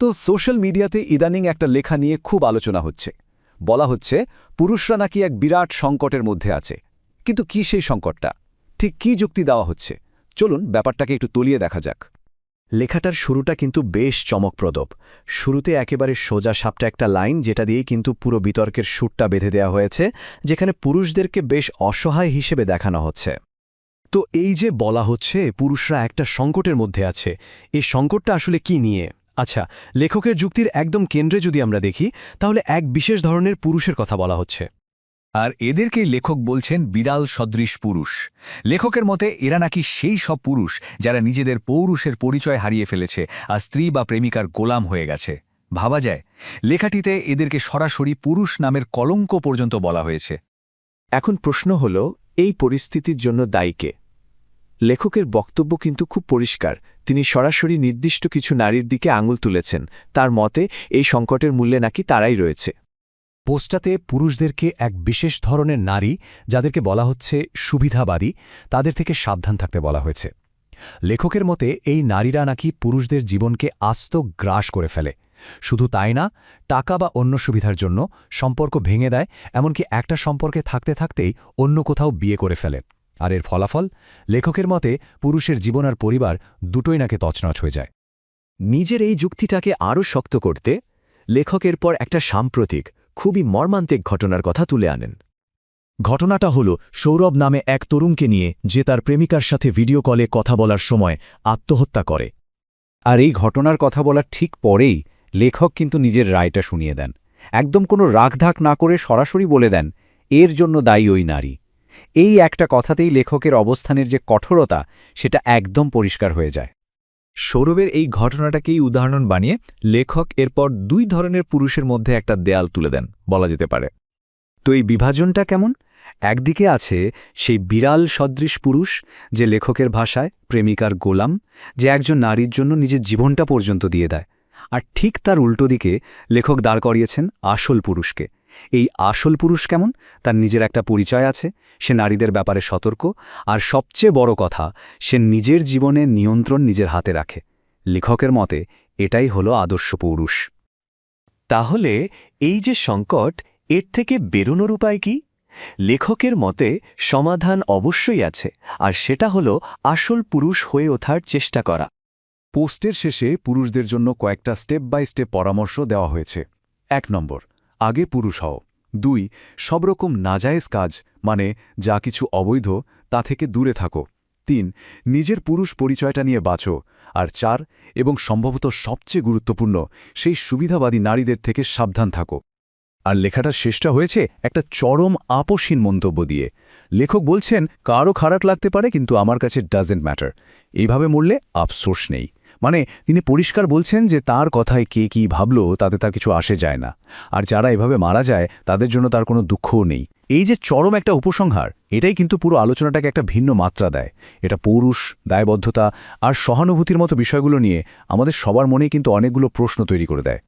তো সোশ্যাল মিডিয়াতে ইদানিং একটা লেখা নিয়ে খুব আলোচনা হচ্ছে। বলা হচ্ছে, পুরুষরা নাকি এক বিরাট সংকটের মধ্যে আছে। কিন্তু কি সেই সংকটটা? ঠিক কি যুক্তি দেওয়া হচ্ছে? চলুন ব্যাপারটাকে একটু তলিয়ে দেখা যাক। লেখাটার শুরুটা কিন্তু বেশ চমকপ্রদ শুরুতে একেবারে সোজা সাপটা একটা লাইন যেটা দিয়েই কিন্তু পুরো বিতর্কের সুরটা বেঁধে দেওয়া হয়েছে, যেখানে পুরুষদেরকে বেশ অসহায় হিসেবে দেখানো হচ্ছে। তো এই যে বলা হচ্ছে, পুরুষরা একটা সংকটের মধ্যে আছে, এই সংকটটা আসলে কি নিয়ে? আচ্ছা লেখকের যুক্তির একদম কেন্দ্রে যদি আমরা দেখি তাহলে এক বিশেষ ধরনের পুরুষের কথা বলা হচ্ছে। আর এদেরকেই লেখক বলছেন বিড়াল সদৃশ পুরুষ। লেখকের মতে এরা নাকি সেই সব পুরুষ যারা নিজেদের পৌরুষের পরিচয় হারিয়ে ফেলেছে আর স্ত্রী বা প্রেমিকার গোলাম হয়ে গেছে। ভাবা যায় লেখাটিতে এদেরকে সরাসরি পুরুষ নামের কলঙ্ক পর্যন্ত বলা হয়েছে। এখন প্রশ্ন হল এই পরিস্থিতির জন্য দায়ীকে লেখকের বক্তব্য কিন্তু খুব পরিষ্কার। তিনি সরাসরি নির্দিষ্ট কিছু নারীর দিকে আঙুল তুলেছেন। তার মতে, এই সংকটের মূল্যে নাকি তারাই রয়েছে। পোস্টাতে পুরুষদেরকে এক বিশেষ ধরনের নারী, যাদেরকে বলা হচ্ছে সুবিধাবাদী, তাদের থেকে সাবধান থাকতে বলা হয়েছে। লেখকের মতে, এই নারীরা নাকি পুরুষদের জীবনকে আস্ত গ্রাস করে ফেলে। শুধু তাই না, টাকা বা অন্য সুবিধার জন্য সম্পর্ক ভেঙে দেয়, এমনকি একটা সম্পর্কে থাকতে থাকতেই অন্য কোথাও বিয়ে করে ফেলে। আর এর ফলাফল, লেখকের মতে, পুরুষের জীবন আর পরিবার দুটোই নাকি তছনছ হয়ে যায়। নিজের এই যুক্তিটাকে আরও শক্ত করতে, লেখকের পর একটা সাম্প্রতিক, খুবই মর্মান্তিক ঘটনার কথা তুলে আনেন। ঘটনাটা হল, সৌরভ নামে এক তরুণকে নিয়ে যে তার প্রেমিকার সাথে ভিডিও কলে কথা বলার সময় আত্মহত্যা করে। আর এই ঘটনার কথা বলার ঠিক পরেই, লেখক কিন্তু নিজের রায়টা শুনিয়ে দেন। একদম কোনো রাগধাক না করে সরাসরি বলে দেন, এর জন্য দায়ী ওই নারী। এই একটা কথাতেই লেখকের অবস্থানের যে কঠোরতা, সেটা একদম পরিষ্কার হয়ে যায়। সৌরভের এই ঘটনাটাকেই উদাহরণ বানিয়ে লেখক এরপর দুই ধরনের পুরুষের মধ্যে একটা দেয়াল তুলে দেন, বলা যেতে পারে। তো এই বিভাজনটা কেমন? একদিকে আছে সেই বিড়াল সদৃশ পুরুষ যে লেখকের ভাষায় প্রেমিকার গোলাম, যে একজন নারীর জন্য নিজের জীবনটা পর্যন্ত দিয়ে দেয়। আর ঠিক তার উল্টো দিকে লেখক দাঁড় করিয়েছেন আসল পুরুষকে। এই আসল পুরুষ কেমন? তার নিজের একটা পরিচয় আছে, সে নারীদের ব্যাপারে সতর্ক, আর সবচেয়ে বড় কথা, সে নিজের জীবনে নিয়ন্ত্রণ নিজের হাতে রাখে। লেখকের মতে, এটাই হলো আদর্শ পুরুষ। তাহলে, এই যে সংকট, এর থেকে বেরোনোর উপায় কি? লেখকের মতে, সমাধান অবশ্যই আছে, আর সেটা হল আসল পুরুষ হয়ে ওঠার চেষ্টা করা। পোস্টের শেষে পুরুষদের জন্য কয়েকটা স্টেপ বাই স্টেপ পরামর্শ দেওয়া হয়েছে। এক নম্বর আগে পুরুষ হও। দুই সব রকম নাজায়েজ কাজ মানে যা কিছু অবৈধ, তা থেকে দূরে থাকো। তিন, নিজের পুরুষ পরিচয়টা নিয়ে বাঁচো। আর চার, এবং সম্ভবত সবচেয়ে গুরুত্বপূর্ণ, সেই সুবিধাবাদী নারীদের থেকে সাবধান থাকো। আর লেখাটার শেষটা হয়েছে একটা চরম আপসীন মন্তব্য দিয়ে। লেখক বলছেন, কারও খারাপ লাগতে পারে, কিন্তু আমার কাছে ডাজেন্ট ম্যাটার এইভাবে মরলে আফসোস নেই। মানে তিনি পরিষ্কার বলছেন যে তার কথায় কে কি ভাবল তাতে তার কিছু আসে যায় না। আর যারা এভাবে মারা যায়, তাদের জন্য তার কোনো দুঃখও নেই। এই যে চরম একটা উপসংহার, এটাই কিন্তু পুরো আলোচনাটাকে একটা ভিন্ন মাত্রা দেয়। এটা পৌরুষ, দায়বদ্ধতা আর সহানুভূতির মতো বিষয়গুলো নিয়ে আমাদের সবার মনেই কিন্তু অনেকগুলো প্রশ্ন তৈরি করে দেয়।